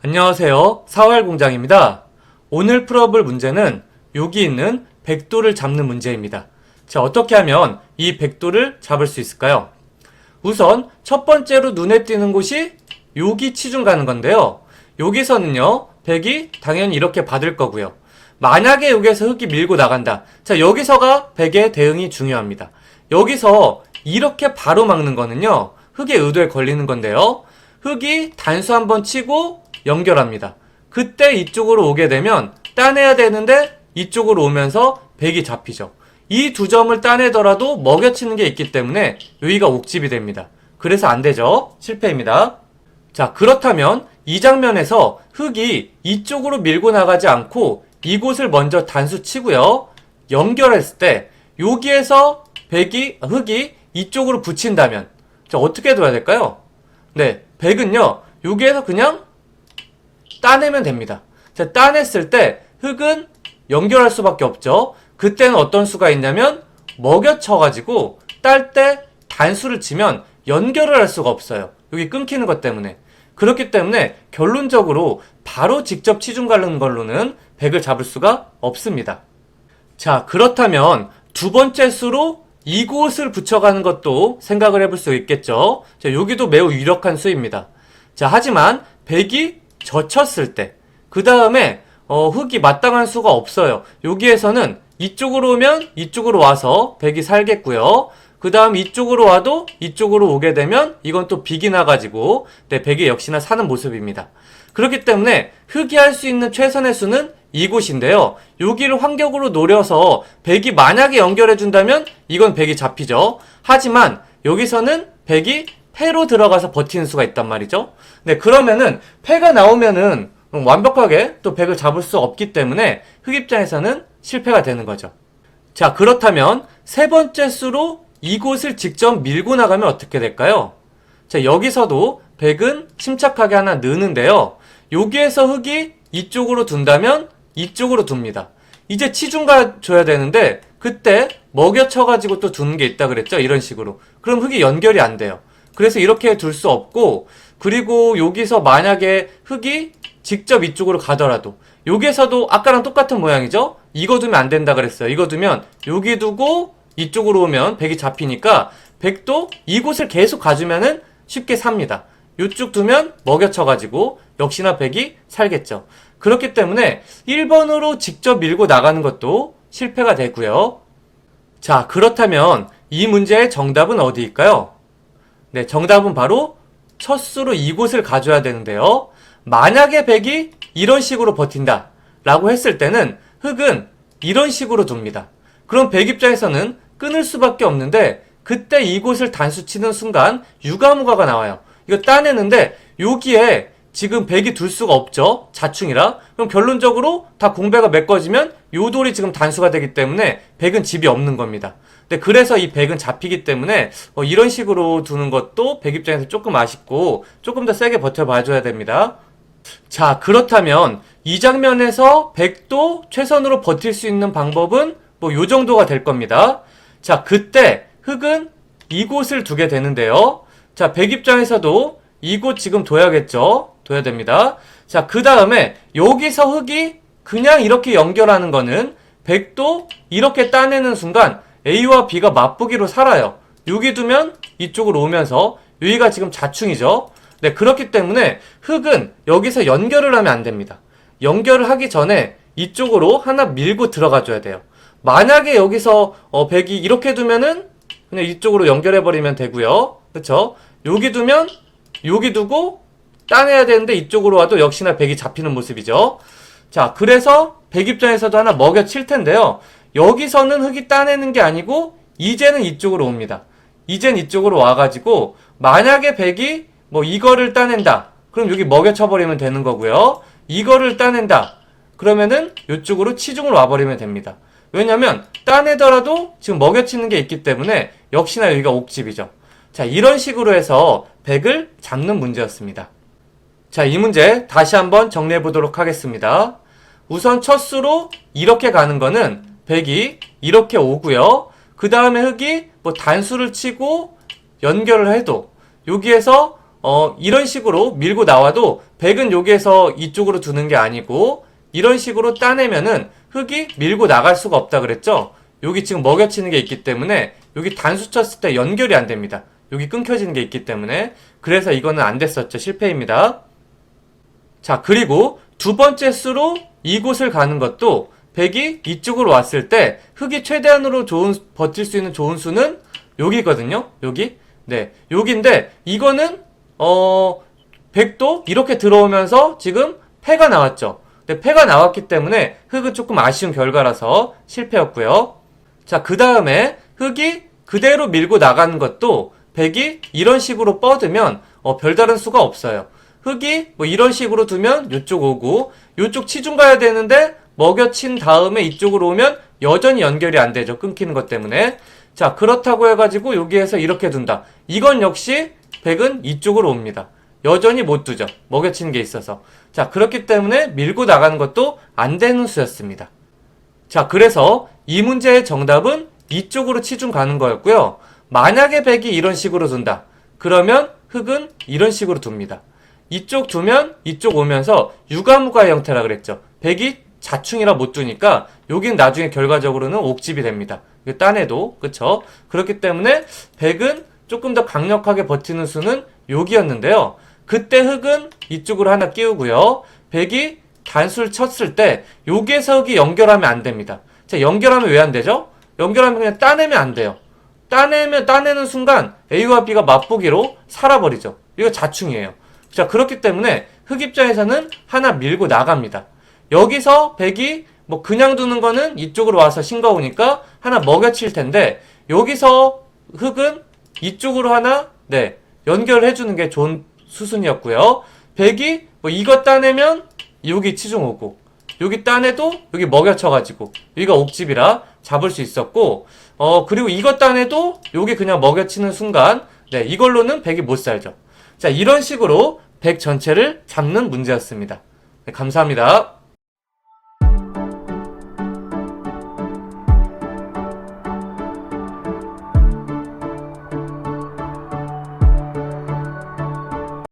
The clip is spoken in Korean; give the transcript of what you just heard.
안녕하세요. 사활공장입니다. 오늘 풀어볼 문제는 여기 있는 백도를 잡는 문제입니다. 자, 어떻게 하면 이 백도를 잡을 수 있을까요? 우선 첫 번째로 눈에 띄는 곳이 여기 치중 가는 건데요. 여기서는요, 백이 당연히 이렇게 받을 거고요. 만약에 여기에서 흙이 밀고 나간다. 자, 여기서가 백의 대응이 중요합니다. 여기서 이렇게 바로 막는 거는요, 흙의 의도에 걸리는 건데요. 흙이 단수 한번 치고 연결합니다. 그때 이쪽으로 오게 되면 따내야 되는데 이쪽으로 오면서 백이 잡히죠. 이 두 점을 따내더라도 먹여치는 게 있기 때문에 여기가 옥집이 됩니다. 그래서 안 되죠. 실패입니다. 자, 그렇다면 이 장면에서 흙이 이쪽으로 밀고 나가지 않고 이곳을 먼저 단수 치고요. 연결했을 때 여기에서 백이 흙이 이쪽으로 붙인다면 자, 어떻게 둬야 될까요? 네, 백은요. 여기에서 그냥 따내면 됩니다. 자, 따냈을 때 흙은 연결할 수밖에 없죠. 그때는 어떤 수가 있냐면 먹여쳐가지고 딸 때 단수를 치면 연결을 할 수가 없어요. 여기 끊기는 것 때문에. 그렇기 때문에 결론적으로 바로 직접 치중 가는 걸로는 백을 잡을 수가 없습니다. 자, 그렇다면 두 번째 수로 이곳을 붙여가는 것도 생각을 해볼 수 있겠죠. 자, 여기도 매우 유력한 수입니다. 자, 하지만 백이 젖혔을 때, 그 다음에 어, 흙이 마땅한 수가 없어요. 여기에서는 이쪽으로 오면 이쪽으로 와서 백이 살겠고요. 그 다음 이쪽으로 와도 이쪽으로 오게 되면 이건 또 빅이 나가지고 네, 백이 역시나 사는 모습입니다. 그렇기 때문에 흙이 할 수 있는 최선의 수는 이곳인데요. 여기를 환경으로 노려서 백이 만약에 연결해준다면 이건 백이 잡히죠. 하지만 여기서는 백이 패로 들어가서 버티는 수가 있단 말이죠. 네, 그러면은 패가 나오면은 완벽하게 또 백을 잡을 수 없기 때문에 흙 입장에서는 실패가 되는 거죠. 자, 그렇다면 세 번째 수로 이곳을 직접 밀고 나가면 어떻게 될까요? 자, 여기서도 백은 침착하게 하나 느는데요. 여기에서 흙이 이쪽으로 둔다면 이쪽으로 둡니다. 이제 치중가 줘야 되는데 그때 먹여쳐가지고 또 두는 게 있다 그랬죠? 이런 식으로. 그럼 흙이 연결이 안 돼요. 그래서 이렇게 둘 수 없고 그리고 여기서 만약에 흙이 직접 이쪽으로 가더라도 여기에서도 아까랑 똑같은 모양이죠? 이거 두면 안 된다 그랬어요. 이거 두면 여기 두고 이쪽으로 오면 백이 잡히니까 백도 이곳을 계속 가주면은 쉽게 삽니다. 이쪽 두면 먹여쳐가지고 역시나 백이 살겠죠. 그렇기 때문에 1번으로 직접 밀고 나가는 것도 실패가 되고요. 자, 그렇다면 이 문제의 정답은 어디일까요? 네, 정답은 바로 첫 수로 이곳을 가져야 되는데요. 만약에 백이 이런 식으로 버틴다 라고 했을 때는 흙은 이런 식으로 둡니다. 그럼 백 입장에서는 끊을 수밖에 없는데 그때 이곳을 단수 치는 순간 유가무가가 나와요. 이거 따내는데 여기에 지금 백이 둘 수가 없죠. 자충이라. 그럼 결론적으로 다 공배가 메꿔지면 요 돌이 지금 단수가 되기 때문에 백은 집이 없는 겁니다. 근데 그래서 이 백은 잡히기 때문에 어, 이런 식으로 두는 것도 백 입장에서 조금 아쉽고 조금 더 세게 버텨봐줘야 됩니다. 자, 그렇다면 이 장면에서 백도 최선으로 버틸 수 있는 방법은 뭐 요 정도가 될 겁니다. 자, 그때 흙은 이곳을 두게 되는데요. 자, 백 입장에서도 이곳 지금 둬야겠죠? 둬야 됩니다. 자, 그 다음에 여기서 흙이 그냥 이렇게 연결하는 거는 백도 이렇게 따내는 순간 A와 B가 맞부기로 살아요. 여기 두면 이쪽으로 오면서 여기가 지금 자충이죠. 네, 그렇기 때문에 흙은 여기서 연결을 하면 안 됩니다. 연결을 하기 전에 이쪽으로 하나 밀고 들어가 줘야 돼요. 만약에 여기서 어, 백이 이렇게 두면은 그냥 이쪽으로 연결해 버리면 되고요. 그렇죠? 여기 두면 여기 두고 따내야 되는데 이쪽으로 와도 역시나 백이 잡히는 모습이죠. 자, 그래서 백 입장에서도 하나 먹여 칠 텐데요. 여기서는 흙이 따내는 게 아니고 이제는 이쪽으로 옵니다. 이젠 이쪽으로 와가지고 만약에 백이 뭐 이거를 따낸다. 그럼 여기 먹여 쳐버리면 되는 거고요. 이거를 따낸다. 그러면은 이쪽으로 치중을 와버리면 됩니다. 왜냐면 따내더라도 지금 먹여치는 게 있기 때문에 역시나 여기가 옥집이죠. 자, 이런 식으로 해서 백을 잡는 문제였습니다. 자, 이 문제 다시 한번 정리해 보도록 하겠습니다. 우선 첫 수로 이렇게 가는 거는 백이 이렇게 오고요. 그 다음에 흙이 뭐 단수를 치고 연결을 해도 여기에서 어, 이런 식으로 밀고 나와도 백은 여기에서 이쪽으로 두는 게 아니고 이런 식으로 따내면은 흙이 밀고 나갈 수가 없다 그랬죠? 여기 지금 먹여치는 게 있기 때문에 여기 단수 쳤을 때 연결이 안 됩니다. 여기 끊겨지는 게 있기 때문에 그래서 이거는 안 됐었죠. 실패입니다. 자, 그리고 두 번째 수로 이곳을 가는 것도 백이 이쪽으로 왔을 때 흙이 최대한으로 좋은 버틸 수 있는 좋은 수는 여기거든요. 여기. 네. 여기인데 이거는 어 백도 이렇게 들어오면서 지금 패가 나왔죠. 근데 패가 나왔기 때문에 흙은 조금 아쉬운 결과라서 실패였고요. 자, 그 다음에 흙이 그대로 밀고 나가는 것도 백이 이런 식으로 뻗으면 어, 별다른 수가 없어요. 흙이 뭐 이런 식으로 두면 이쪽 오고 이쪽 치중 가야 되는데 먹여친 다음에 이쪽으로 오면 여전히 연결이 안 되죠. 끊기는 것 때문에. 자, 그렇다고 해가지고 여기에서 이렇게 둔다. 이건 역시 백은 이쪽으로 옵니다. 여전히 못 두죠. 먹여치는 게 있어서. 자, 그렇기 때문에 밀고 나가는 것도 안 되는 수였습니다. 자, 그래서 이 문제의 정답은 이쪽으로 치중 가는 거였고요. 만약에 백이 이런 식으로 둔다. 그러면 흙은 이런 식으로 둡니다. 이쪽 두면 이쪽 오면서 유가무가 형태라 그랬죠. 백이 자충이라 못 두니까 여긴 나중에 결과적으로는 옥집이 됩니다. 이거 딴에도 그쵸? 그렇기 때문에 백은 조금 더 강력하게 버티는 수는 여기였는데요. 그때 흙은 이쪽으로 하나 끼우고요. 백이 단수를 쳤을 때 여기에서 흙이 연결하면 안 됩니다. 자, 연결하면 왜 안 되죠? 연결하면 그냥 따내면 안 돼요. 따내면 따내는 순간 A와 B가 맛보기로 살아버리죠. 이거 자충이에요. 자, 그렇기 때문에 흙 입장에서는 하나 밀고 나갑니다. 여기서 백이 뭐 그냥 두는 거는 이쪽으로 와서 싱거우니까 하나 먹여칠 텐데 여기서 흙은 이쪽으로 하나 네 연결해 주는 게 좋은 수순이었고요. 백이 뭐 이거 따내면 여기 치중 오고 여기 따내도 여기 먹여쳐가지고 여기가 옥집이라 잡을 수 있었고 어 그리고 이거 따내도 여기 그냥 먹여치는 순간 네 이걸로는 백이 못 살죠. 자 이런 식으로 백 전체를 잡는 문제였습니다. 네, 감사합니다.